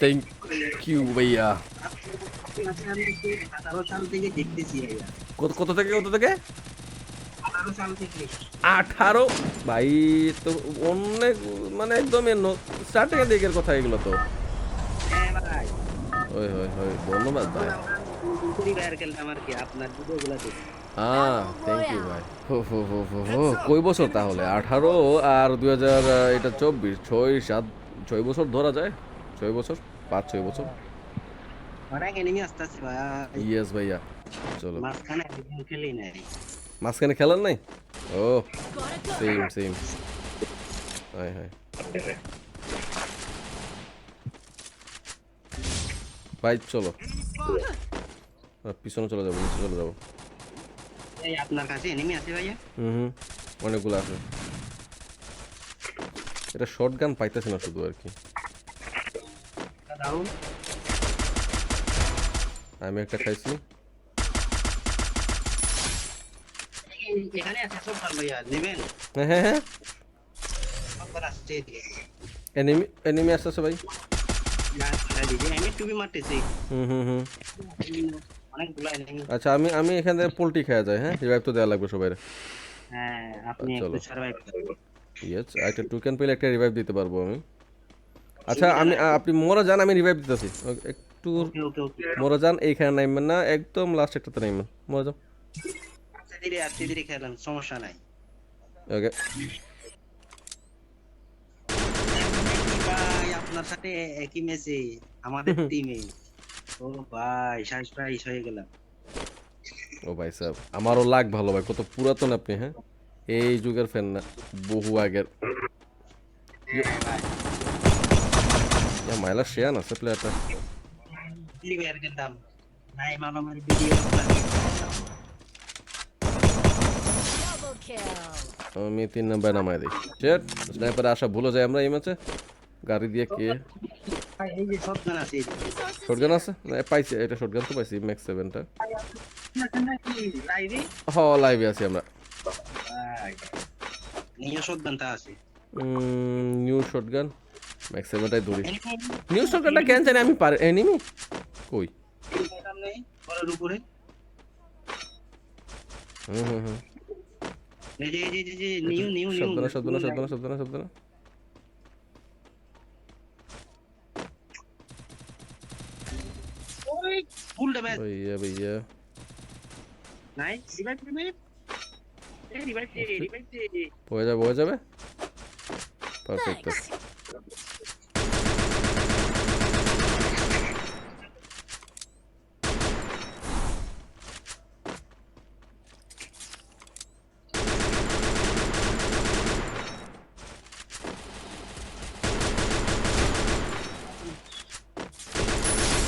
Thank you ভাইয়া। ভাইয়া। কত থেকে কত থেকে? আঠারো ভাই তো অনেক মানে একদম স্টার্টিং এর দিকের কথা এগুলো তো। হ্যাঁ ওই হয় হয় ধন্যবাদ ভাই। হ্যাঁ থ্যাংক ইউ ভাই। হো হো হো হো হো কই বছর তাহলে? আঠারো আর দুই হাজার এটা চব্বিশ ছয় সাত ছয় বছর ধরা যায় ছয় বছর পাঁচ ছয় বছর। অনেক এনিমি আসতেছে ভাই। ইয়েস ভাইয়া। চলো। মাঝখানে খেলি নাই। মাঝখানে খেলার নাই? ও সেম সেম হাই হাই ভাই চলো। পিছনে চলে যাব নিচে চলে যাব। এই আপনার কাছে এনিমি আছে ভাইয়া? হুম হুম। অনেকগুলো আছে। এটা শর্ট গান পাইতেছে না শুধু আর কি আমি একটা খাইছি। হ্যাঁ হ্যাঁ হ্যাঁ। আসছে এনিমি এনিমি আসতেছে ভাই। এনিমি আচ্ছা আমি আমি এখান থেকে পোলট্রি খাওয়া যায় হ্যাঁ? রিভাইভ তো দেওয়া লাগবে সবাই হ্যাঁ আপনি চলো। একটু সার্ভাইভ করুন। ইয়েস একটা টুকেন পেলে একটা রিভাইভ দিতে পারব আমি। আচ্ছা আমি আপনি মোরা যান আমি রিভাইভ দিতেছি। একটু মোরা যান এইখানে নামবেন না একদম লাস্ট একটাতে নামবেন মোরা যান ধীরে আস্তে ধীরে খেলেন সমস্যা নাই। ওকে ভাই আপনার সাথে একই ম্যাচে আমাদের টিমে ও ভাই সাইজ প্রাইস হয়ে গেলাম। ও ভাই সাহেব আমারও লাগ ভালো ভাই কত পুরাতন আপনি হ্যাঁ? এই যুগের ফ্যান না বহু আগের। মাইলা শেয়ান আছে প্লেয়ারটা. আমি তিন নাম্বার নামাই দিই। শেট স্নাইপারে আসা ভুলে যায় আমরা এই ম্যাচে গাড়ি দিয়ে কে? শটগান আছে। না পাইছি এটা শটগান তো পাইছি ম্যাক্স সেভেনটা হ লাইভে আছি আমরা। ভাই নিয়ে আছে। নিউ শটগান ম্যাক্স সেভেনটাই ধরি নিউ শটগানটা কেন জানি আমি পারি এনিমি কই? ঘরের উপরে। হুম হুম হুম। এই যে এই যে যে নিউ নিউ নিউ শব্দ না শব্দ না শব্দ না শব্দ না শব্দ না। ড্যামেজ भैया भैया নাইস রিভাইভ রিভাইভ এই রিভাইভ দে রিভাইভ দে হয়ে যাবে হয়ে যাবে পারফেক্ট Thanks.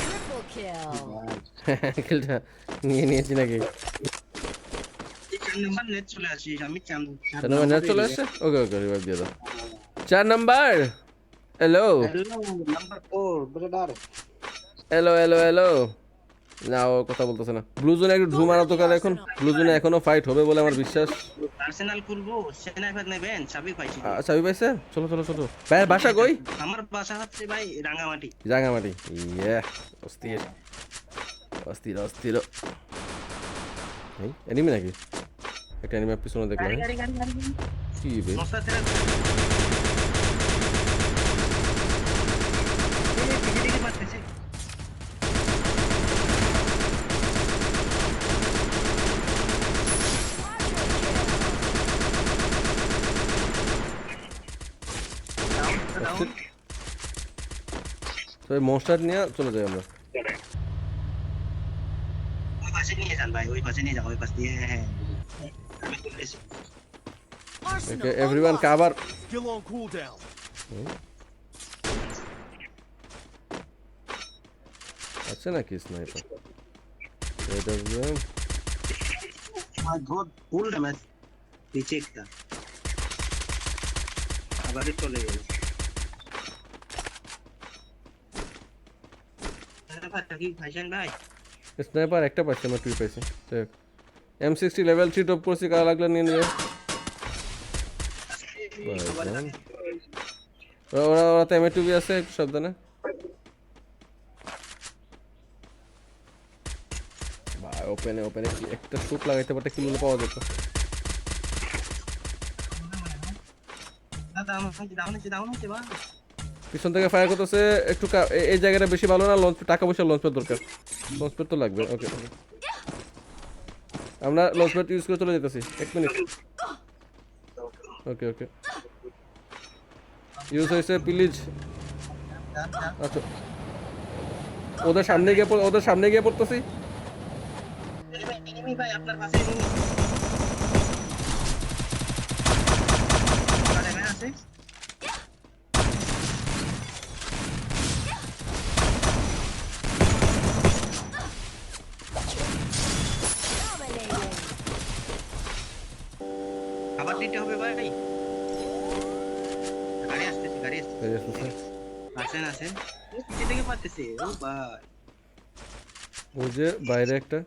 Triple kill. কিলটা নিয়ে নিয়েছি নাকি এই চার নাম্বার নেট চলে আসিস আমি চার চার নাম্বার নেট চলে আসছে ওকে ওকে রিভাইভ দিয়ে দাও। চার number! Hello number four brother hello hello hello না ও কথা বলতেছে না। ব্লু জোনে একটু ঢু মারা তো কার এখন ব্লু জোনে এখনও ফাইট হবে বলে আমার বিশ্বাস। আর্সেনাল খুলবো স্নাইপার নেবেন সাবি পাইছি। চাবি পাইছে? চলো চলো চলো। ভাই বাসা কই? আমার বাসা হচ্ছে ভাই রাঙ্গামাটি রাঙামাটি। ইয়ে অস্থির। অস্থির অস্থির। এই এনিমি নাকি? একটা এনিমি পিছনে দেখলাম গাড়ি হ্যাঁ? গাড়ি গাড়ি গাড়ি কি বে নস্তা তেরা এই দিকে দিকে মারতেছে ডাউন ডাউন তো এই মনস্টার নিয়ে চলে যাই আমরা ওই পাশে নিয়ে যান ভাই ওই পাশে নিয়ে যান ওই পাশ দিয়ে হ্যাঁ হ্যাঁ আমি তুলতেছি Arsenal okay everyone unlocked. Cover Still on cooldown. আছে নাকি sniper AWM my god full damage নিচে একটা আবার চলে গেল কি ভাইজান ভাই স্নাইপার একটা পাইছি আমরা টুই পাইছি M sixty level three top করছি কারা লাগলে নিয়ে ভাইজান। ওরা ওরা তো এমএ টুবি আছে, একটু সাবধানে। ভাই ওপেনে ওপেনে একটা শুট লাগাইতে পারতে কিলো পাওয়া যেত? পিছন থেকে ফায়ার করতেছে, একটু এই জায়গাটা বেশি ভালো না লঞ্চ টাকা পয়সা লঞ্চ দরকার। লঞ্চ তো লাগবে ওকে আমরা লঞ্চ প্যাড ইউজ করে চলে যেতেছি। এক মিনিট ওকে ওকে ইউজ হয়েছে প্লিজ আচ্ছা। ওদের সামনে গিয়ে ওদের সামনে গিয়ে পড়তেছি এনিমি আরে আছে Dominating. খাবার দিতে হবে ভাই গাড়ি আসতেছে গাড়ি আসতেছে এই আসতেছে। আসেন আসেন ও থেকে পারতেছে ও ভাই ওই যে বাইরে একটা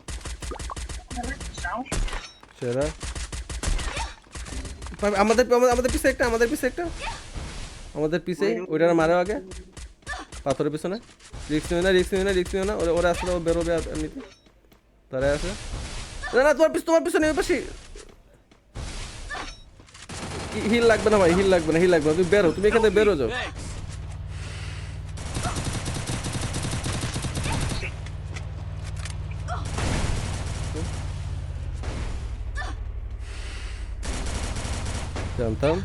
সেরা। আমাদের আমাদের- পিছে একটা আমাদের পিছে একটা। আমাদের পিছে ওইটার মারো আগে। পাথরের পিছনে। রিক্স নিও না রিক্স নিও না রিক্স নিও না। ওরা- ওরা আসলে ও বেরোবে এমনিতে। তারা আছে। না না তোমার পিছ তোমার পিছনে ওই পাশে হিল লাগবে না ভাই হিল লাগবে না হিল লাগবে না। তুমি বেরো তুমি এখান থেকে বেরো যাও। জানতাম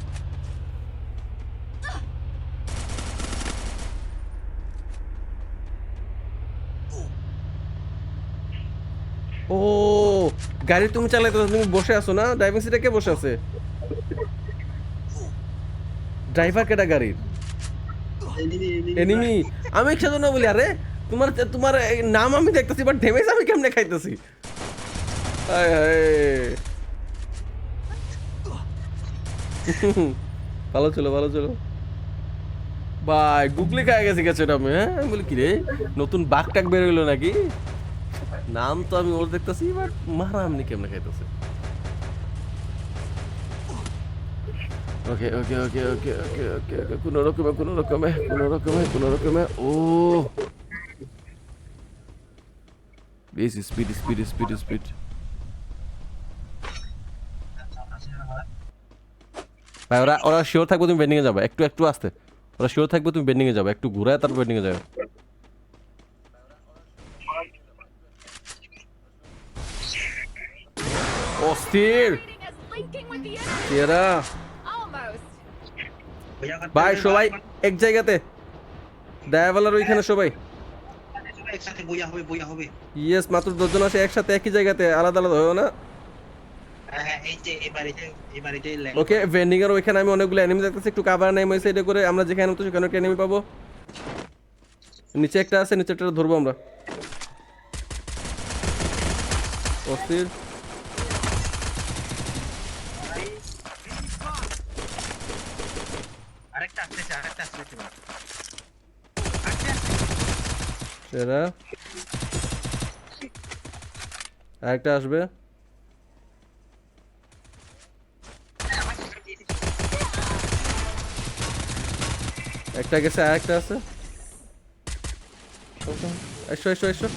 ও গাড়ি তুমি চালাইতে তুমি বসে আছো না? ড্রাইভিং সিটে কে বসে আছে? ড্রাইভার কেটা গাড়ির? এনিমি আমি একসাথে না বলি আরে তোমার তোমার নাম আমি দেখতেছি বাট ড্যামেজ আমি কেমনে খাইতেছি? হায় হায়। ভালো ছিল ভালো ছিল ভাই, গুগলি খাই গেছে গেছে এটা আমি হ্যাঁ? আমি বলি কি রে নতুন বাঘ টাক বের হইল নাকি? নাম তো আমি ওর দেখতেছি বাট মারা আমনি কেমনে খাইতেছে? ওকে ওকে ওকে ওকে ওকে ওকে ওকে কোনো রকমে কোনো রকমে কোনো রকমে কোনো রকমে, ও। বেশ স্পিড স্পিড স্পিড স্পিড ভাই ওরা ওরা শিওর থাকবে তুমি বেন্ডিংয়ে যাবে। একটু একটু আসতে। ওরা শিওর থাকবে তুমি বেন্ডিংয়ে যাবে। একটু ঘুরায় তারপর বেন্ডিংয়ে যাবে। অস্থির। Almost. ভাই সবাই এক জায়গাতে। ডায়াবেলার ওইখানে সবাই। একসাথে বইয়া হবে বইয়া হবে। ইয়েস মাত্র দশজন আছে একসাথে একই জায়গাতে। আলাদা আলাদা হয় না। ওকে ভেন্ডিং এর ওইখানে আমি অনেকগুলো এনিমি দেখতেছি একটু কাভার নেই সাইডে করে আমরা যেখানে তো সেখানে একটা এনিমি পাবো। নিচে একটা আছে নিচেরটা ধরবো আমরা। অস্থির। সেরা আরেকটা আসবে। একটা গেছে আরেকটা আছে। এসো এসো এসো।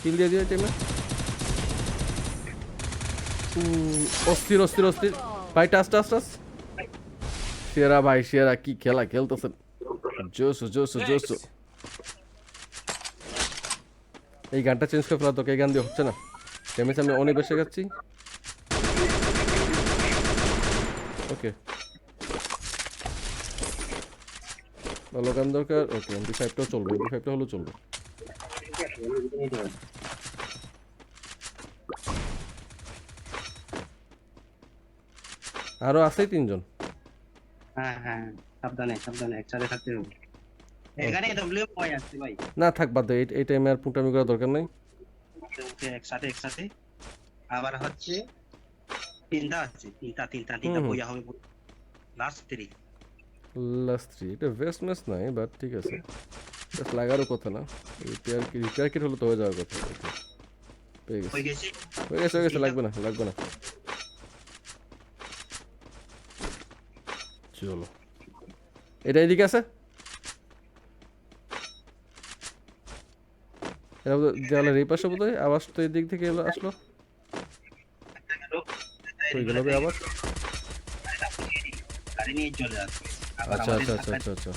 কিল দিয়ে দিও টিমে অস্থির অস্থির অস্থির। ভাই, টাস টাস টাস। সেরা ভাই, সেরা। কি খেলা খেলতেছেন। জোসো জোসো জোসো। এই গানটা চেঞ্জ করে ফেলা, তোকে এই গান দিয়ে হচ্ছে না। ড্যামেজ আমি অনেক বেশি খাচ্ছি। ওকে ভালো দরকার ওকে এমপি ফাইভটাও চলবে এমপি ফাইভটা হলেও চলবে। আরও আছে তিনজন? হ্যাঁ হ্যাঁ সাবধানে সাবধানে একসাথে থাকতে হবে। না থাক বাদ দে এই টাইমে আর পুটামি করার দরকার নাই। একসাথে একসাথে। আবার হচ্ছে তিনটা আছে তিনটা তিনটা তিনটা বইয়া হবে। লাস্ট 3 প্লাস থ্রি এটা ভেস্ট ম্যাচ নাই বাট ঠিক আছে। লাগারও কথা না। রিপেয়ার কি রিপেয়ার কিট হলে তো হয়ে যাওয়ার কথা। পেয়ে গেছে। হয়ে গেছে? হয়ে গেছে লাগবে না লাগবে না। চলো। এটা এদিকে আছে? এটা দেওয়ালের এই পাশে বোধ হয় আওয়াজ তো এদিক থেকে এলো আসলো। হয়ে গেল। আবার চলে আসবে। আচ্ছা আচ্ছা আচ্ছা আচ্ছা আচ্ছা।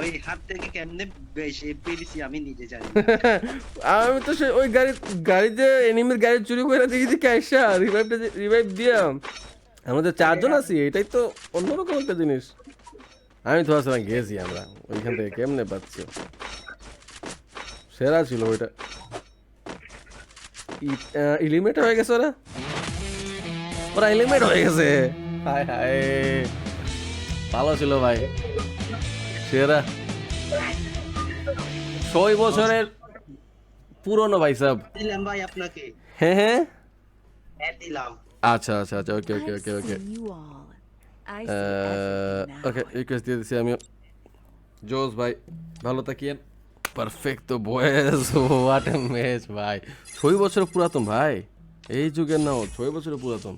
ওই হাত থেকে কেমনে পেরেছি আমি নিজে জানি আমি তো সে ওই গাড়ি গাড়িতে এনিমির গাড়ি চুরি করে ক্যাশা রিভাইভ আমাদের চারজন আছি এটাই তো অন্যরকম একটা জিনিস। আমি তো আসলে গেছি আমরা ওইখান থেকে কেমনে পাচ্ছি সেরা ছিল ওইটা। ইলিমেট হয়ে গেছে ওরা। ওরা এলিমেট হয়ে গেছে। হায় হায়। ভালো ছিল ভাই। সেরা। ছয় বছরের পুরনো ভাই সাহেব দিলাম ভাই আপনাকে। হ্যাঁ হ্যাঁ। হ্যাঁ দিলাম। আচ্ছা আচ্ছা আচ্ছা ওকে ওকে ওকে ওকে। ওকে রিকোয়েস্ট দিয়ে দিচ্ছি আমিও। জোস ভাই ভালো থাকিয়েন। পারফেক্টো বয়েস হোয়াট এ ম্যাচ ভাই ছয় বছর পুরাতন, ভাই। এই যুগের নাও, ছয় বছরের পুরাতন।